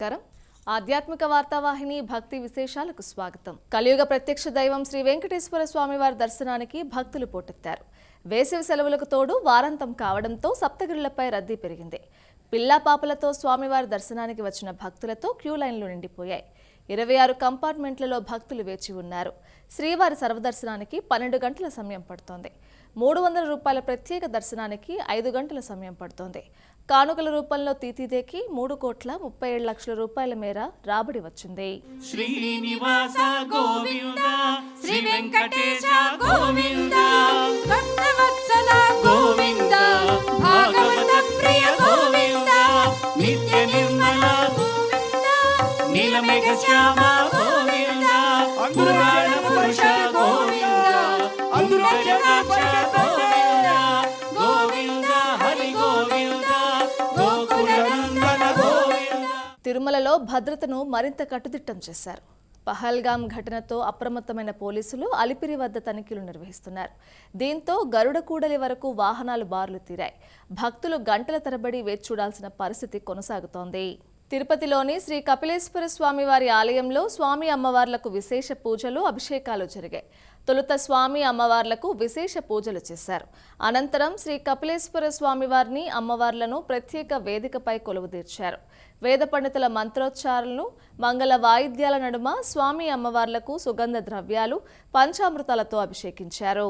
నమస్కారం. ఆధ్యాత్మిక వార్తావాహిని భక్తి విశేషాలకు స్వాగతం. కలియుగ ప్రత్యక్ష దైవం శ్రీ వెంకటేశ్వర స్వామివారి దర్శనానికి భక్తులు పోటెత్తారు. వేసవి సెలవులకు తోడు వారాంతం కావడంతో సప్తగిరులపై రద్దీ పెరిగింది. పిల్లా పాపలతో స్వామివారి దర్శనానికి వచ్చిన భక్తులతో క్యూ లైన్లు నిండిపోయాయి. ఇరవై ఆరు కంపార్ట్మెంట్లలో భక్తులు వేచి ఉన్నారు. శ్రీవారి సర్వదర్శనానికి పన్నెండు గంటల సమయం పడుతోంది. మూడు వందల రూపాయల ప్రత్యేక దర్శనానికి ఐదు గంటల సమయం పడుతోంది. కానుకల రూపంలో తీతిదేకి మూడు కోట్ల ముప్పై ఏడు లక్షల రూపాయల మేర రాబడి వచ్చింది. శ్రీనివాస గోవింద శ్రీ వెంకటేశ గోవింద. భక్తవత్సల గోవింద భాగవత ప్రియ గోవింద నిత్య నిర్మల నీలమేఘ శ్యామ గోవింద. తిరుమలలో భద్రతను మరింత కట్టుదిట్టం చేశారు. పహల్గాం ఘటనతో అప్రమత్తమైన పోలీసులు అలిపిరి వద్ద తనిఖీలు నిర్వహిస్తున్నారు. దీంతో గరుడ కూడలి వరకు వాహనాలు బారులు తీరాయి. భక్తులు గంటల తరబడి వేచి చూడాల్సిన పరిస్థితి కొనసాగుతోంది. తిరుపతిలోని శ్రీ కపిలేశ్వర స్వామి వారి ఆలయంలో స్వామి అమ్మవార్లకు విశేష పూజలు అభిషేకాలు జరిగాయి. తొలుత స్వామి అమ్మవార్లకు విశేష పూజలు చేశారు. అనంతరం శ్రీ కపిలేశ్వర స్వామివారిని అమ్మవార్లను ప్రత్యేక వేదికపై కొలువుదీర్చారు వేద పండితుల మంత్రోచ్చారణలు మంగళ వాయిద్యాల నడుమ స్వామి అమ్మవార్లకు సుగంధ ద్రవ్యాలు పంచామృతాలతో అభిషేకించారు.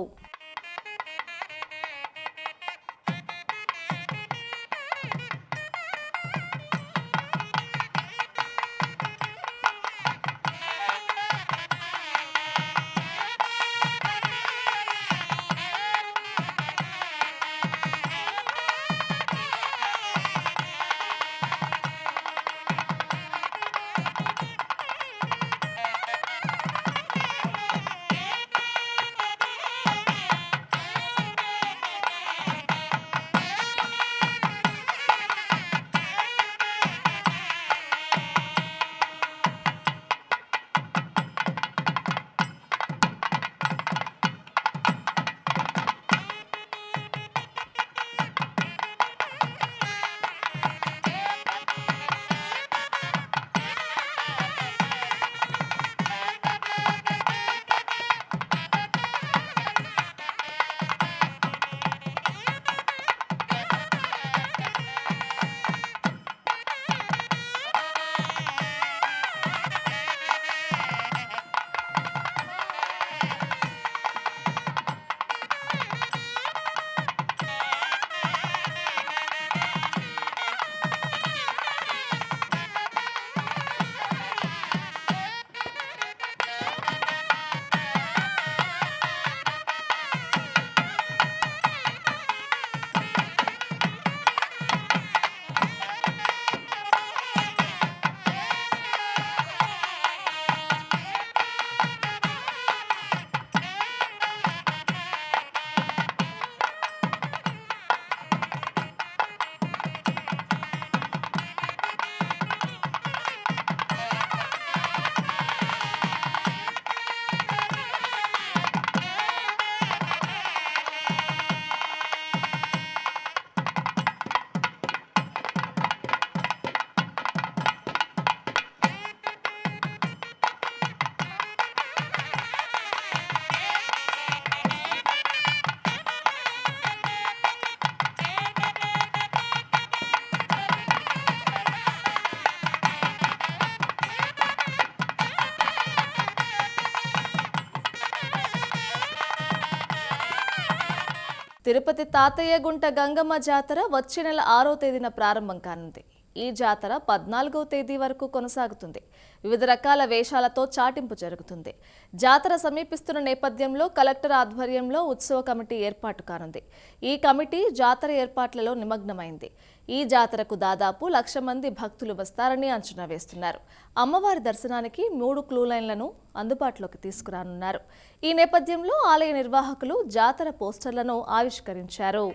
తిరుపతి తాతయ్య గుంట గంగమ్మ జాతర వచ్చే నెల ఆరో తేదీన ప్రారంభం కానుంది. ఈ జాతర పద్నాలుగో తేదీ వరకు కొనసాగుతుంది. వివిధ రకాల వేషాలతో చాటింపు జరుగుతుంది. జాతర సమీపిస్తున్న నేపథ్యంలో కలెక్టర్ ఆధ్వర్యంలో ఉత్సవ కమిటీ ఏర్పాటు కానుంది. ఈ కమిటీ జాతర ఏర్పాట్లలో నిమగ్నమైంది. ఈ జాతరకు దాదాపు లక్ష మంది భక్తులు వస్తారని అంచనా వేస్తున్నారు. అమ్మవారి దర్శనానికి మూడు క్లూ లైన్లను అందుబాటులోకి తీసుకురానున్నారు. ఈ నేపథ్యంలో ఆలయ నిర్వాహకులు జాతర పోస్టర్లను ఆవిష్కరించారు.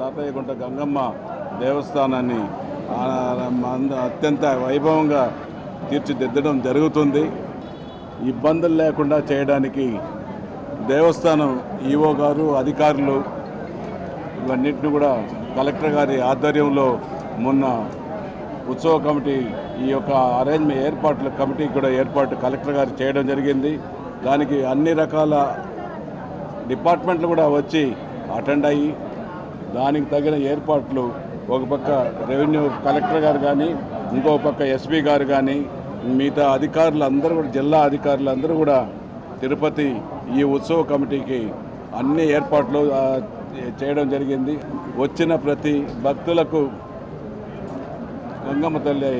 తాతయ్యగుంట గంగమ్మ దేవస్థానాన్ని అత్యంత వైభవంగా తీర్చిదిద్దడం జరుగుతుంది. ఇబ్బందులు లేకుండా చేయడానికి దేవస్థానం ఈవో గారు అధికారులు ఇవన్నిటిని కూడా కలెక్టర్ గారి ఆధ్వర్యంలో మొన్న ఉత్సవ కమిటీ ఈ యొక్క అరేంజ్మెంట్ ఏర్పాట్ల కమిటీ కూడా ఏర్పాటు కలెక్టర్ గారు చేయడం జరిగింది. దానికి అన్ని రకాల డిపార్ట్మెంట్లు కూడా వచ్చి అటెండ్ అయ్యి దానికి తగిన ఏర్పాట్లు ఒక పక్క రెవెన్యూ కలెక్టర్ గారు కానీ ఇంకో పక్క ఎస్పీ గారు కానీ మిగతా అధికారులు అందరూ కూడా జిల్లా అధికారులు అందరూ కూడా తిరుపతి ఈ ఉత్సవ కమిటీకి అన్ని ఏర్పాట్లు చేయడం జరిగింది. వచ్చిన ప్రతి భక్తులకు గంగమ్మ తల్లి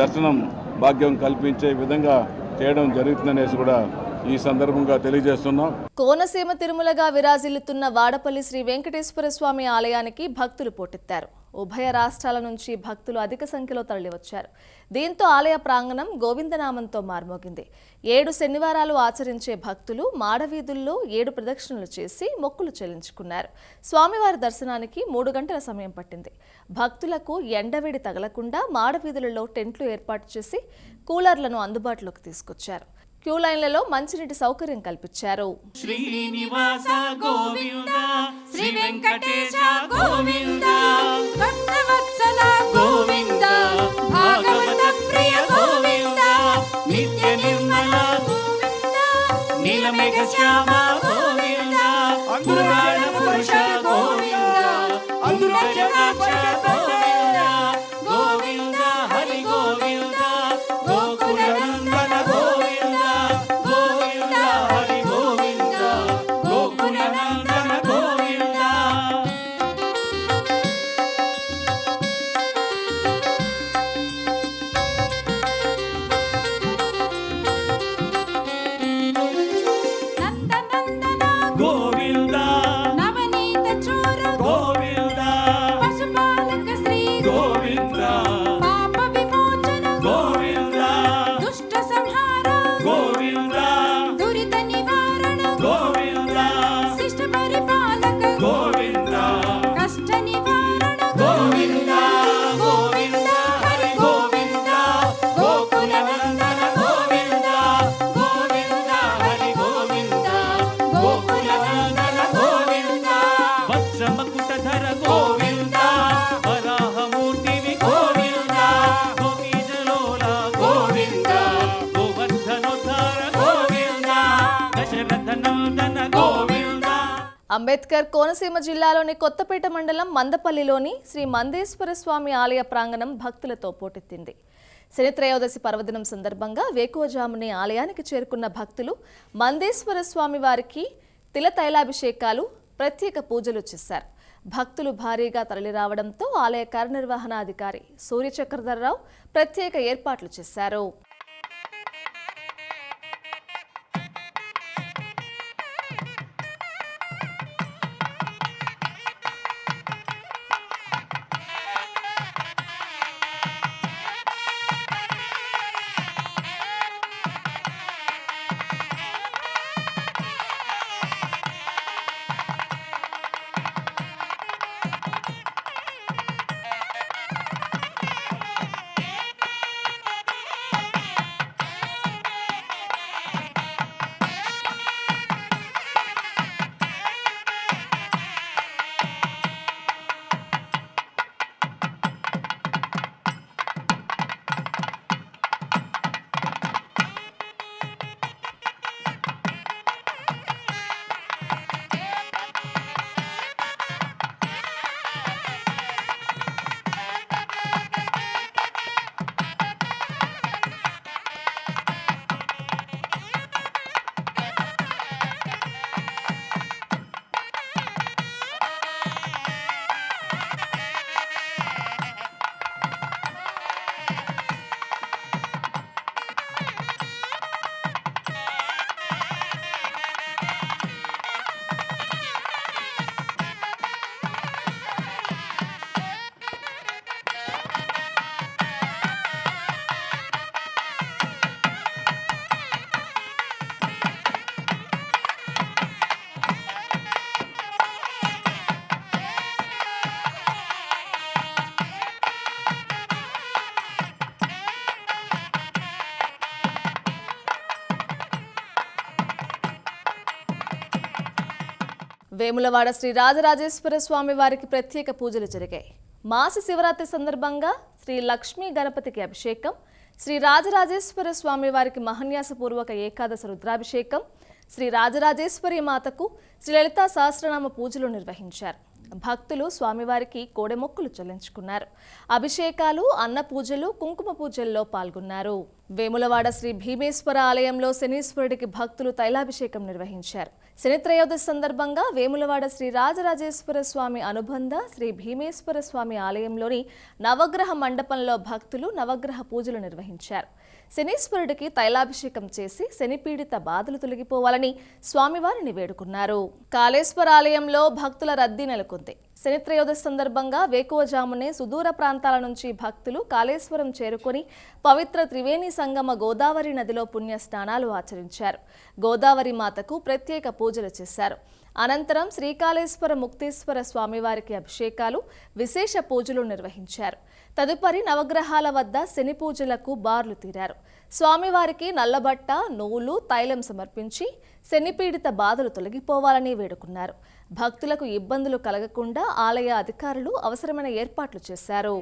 దర్శనం భాగ్యం కల్పించే విధంగా చేయడం జరుగుతుందనేసి కూడా ఈ సందర్భంగా తెలియజేస్తున్నాం. కోనసీమ తిరుమలగా విరాజిల్లుతున్న వాడపల్లి శ్రీ వెంకటేశ్వర స్వామి ఆలయానికి భక్తులు పోటెత్తారు. ఉభయ రాష్ట్రాల నుంచి భక్తులు అధిక సంఖ్యలో తరలివచ్చారు. దీంతో ఆలయ ప్రాంగణం గోవిందనామంతో మార్మోగింది. ఏడు శనివారాలు ఆచరించే భక్తులు మాడవీధుల్లో ఏడు ప్రదక్షిణలు చేసి మొక్కులు చెల్లించుకున్నారు. స్వామివారి దర్శనానికి మూడు గంటల సమయం పట్టింది. భక్తులకు ఎండవేడి తగలకుండా మాడవీధులలో టెంట్లు ఏర్పాటు చేసి కూలర్లను అందుబాటులోకి తీసుకొచ్చారు. క్యూ లైన్లలో మంచినీటి సౌకర్యం కల్పించారు. శ్రీనివాస గోవింద శ్రీ వెంకటేశ గోవింద. భక్తవత్సల గోవింద భాగవత ప్రియ గోవింద నిత్య నిర్మల నీలమేఘ శ్యామ అంబేద్కర్ కోనసీమ జిల్లాలోని కొత్తపేట మండలం మందపల్లిలోని శ్రీ మందేశ్వర స్వామి ఆలయ ప్రాంగణం భక్తులతో పోటెత్తింది. శనిత్రయోదశి పర్వదినం సందర్భంగా వేకువజాముని ఆలయానికి చేరుకున్న భక్తులు మందేశ్వర స్వామి వారికి తిల తైలాభిషేకాలు ప్రత్యేక పూజలు చేశారు. భక్తులు భారీగా తరలిరావడంతో ఆలయ కార్యనిర్వహణాధికారి సూర్యచక్రధర్రావు ప్రత్యేక ఏర్పాట్లు చేశారు. వేములవాడ శ్రీ రాజరాజేశ్వర స్వామి వారికి ప్రత్యేక పూజలు జరిగాయి. మాస శివరాత్రి సందర్భంగా శ్రీ లక్ష్మీ గణపతికి అభిషేకం శ్రీ రాజరాజేశ్వర స్వామి వారికి మహన్యాసపూర్వక ఏకాదశ రుద్రాభిషేకం శ్రీ రాజరాజేశ్వరి మాతకు శ్రీ లలితా సహస్రనామ పూజలు నిర్వహించారు. భక్తులు స్వామివారికి కోడెమొక్కులు చెల్లించుకున్నారు. అభిషేకాలు అన్న పూజలు కుంకుమ పూజల్లో పాల్గొన్నారు. వేములవాడ శ్రీ భీమేశ్వర ఆలయంలో శనీశ్వరుడికి భక్తులు తైలాభిషేకం నిర్వహించారు. శనిత్రయోదశి సందర్భంగా వేములవాడ శ్రీ రాజరాజేశ్వర స్వామి అనుబంధ శ్రీ భీమేశ్వర స్వామి ఆలయంలోని నవగ్రహ మండపంలో భక్తులు నవగ్రహ పూజలు నిర్వహించారు. శనీశ్వరుడికి తైలాభిషేకం చేసి శనిపీడిత బాధలు తొలగిపోవాలని స్వామివారిని వేడుకున్నారు. కాళేశ్వర ఆలయంలో భక్తుల రద్దీ నెలకొంది. శనిత్రయోదశి సందర్భంగా వేకువజామునే సుదూర ప్రాంతాల నుంచి భక్తులు కాళేశ్వరం చేరుకొని పవిత్ర త్రివేణి సంగమ గోదావరి నదిలో పుణ్య స్నానాలు ఆచరించారు. గోదావరి మాతకు ప్రత్యేక పూజలు చేశారు. అనంతరం శ్రీకాళేశ్వర ముక్తేశ్వర స్వామివారికి అభిషేకాలు విశేష పూజలు నిర్వహించారు. తదుపరి నవగ్రహాల వద్ద శని పూజలకు బార్లు తీరారు. స్వామివారికి నల్లబట్ట నువ్వులు తైలం సమర్పించి శనిపీడిత బాధలు తొలగిపోవాలని వేడుకున్నారు. భక్తులకు ఇబ్బందులు కలగకుండా ఆలయ అధికారులు అవసరమైన ఏర్పాట్లు చేశారు.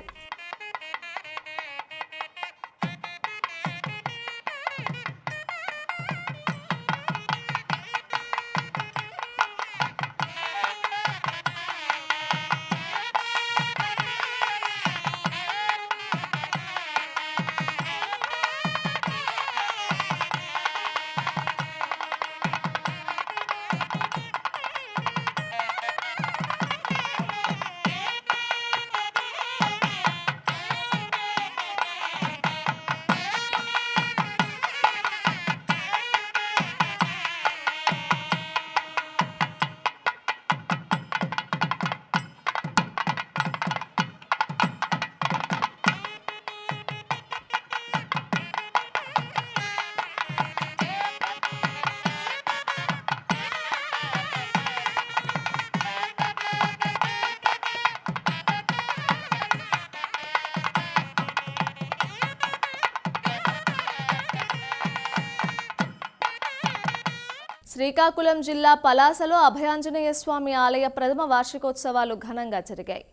శ్రీకాకుళం జిల్లా పలాసలో అభయాంజనేయ స్వామి ఆలయ ప్రథమ వార్షికోత్సవాలు ఘనంగా జరిగాయి.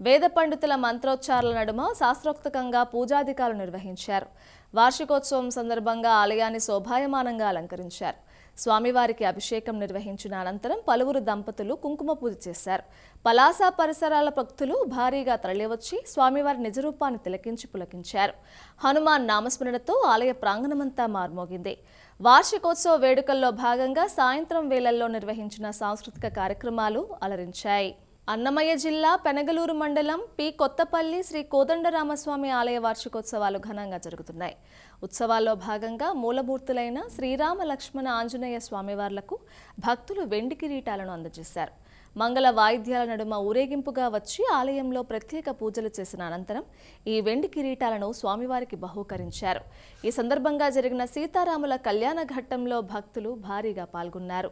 వేద పండితుల మంత్రోచ్చారాల నడుమ శాస్త్రోక్తకంగా పూజాధికారులు నిర్వహించారు. వార్షికోత్సవం సందర్భంగా ఆలయాన్ని శోభాయమానంగా అలంకరించారు. స్వామివారికి అభిషేకం నిర్వహించిన అనంతరం పలువురు దంపతులు కుంకుమ పూజ చేశారు. పలాస పరిసరాల భక్తులు భారీగా తరలివచ్చి స్వామివారి నిజరూపాన్ని తిలకించి పులకించారు. హనుమాన్ నామస్మరణతో ఆలయ ప్రాంగణమంతా మార్మోగింది. వార్షికోత్సవ వేడుకల్లో భాగంగా సాయంత్రం వేళల్లో నిర్వహించిన సాంస్కృతిక కార్యక్రమాలు అలరించాయి. అన్నమయ్య జిల్లా పెనగలూరు మండలం పి. కొత్తపల్లి శ్రీ కోదండరామస్వామి ఆలయ వార్షికోత్సవాలు ఘనంగా జరుగుతున్నాయి. ఉత్సవాల్లో భాగంగా మూలమూర్తులైన శ్రీరామ లక్ష్మణ ఆంజనేయ స్వామివార్లకు భక్తులు వెండి కిరీటాలను అందజేశారు. మంగళ వాయిద్యాల నడుమ ఊరేగింపుగా వచ్చి ఆలయంలో ప్రత్యేక పూజలు చేసిన అనంతరం ఈ వెండి కిరీటాలను స్వామివారికి బహూకరించారు. ఈ సందర్భంగా జరిగిన సీతారాముల కళ్యాణ ఘట్టంలో భక్తులు భారీగా పాల్గొన్నారు.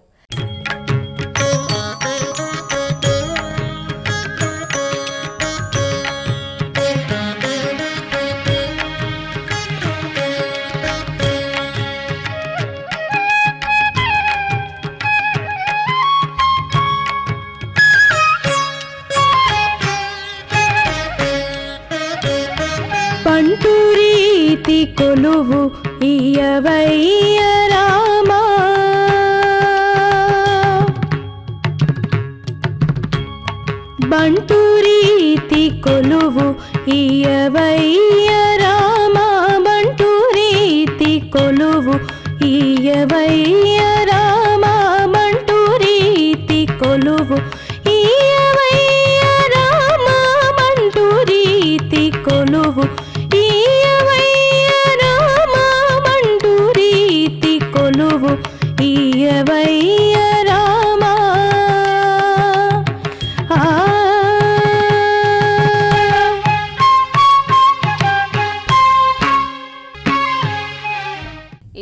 வைரவை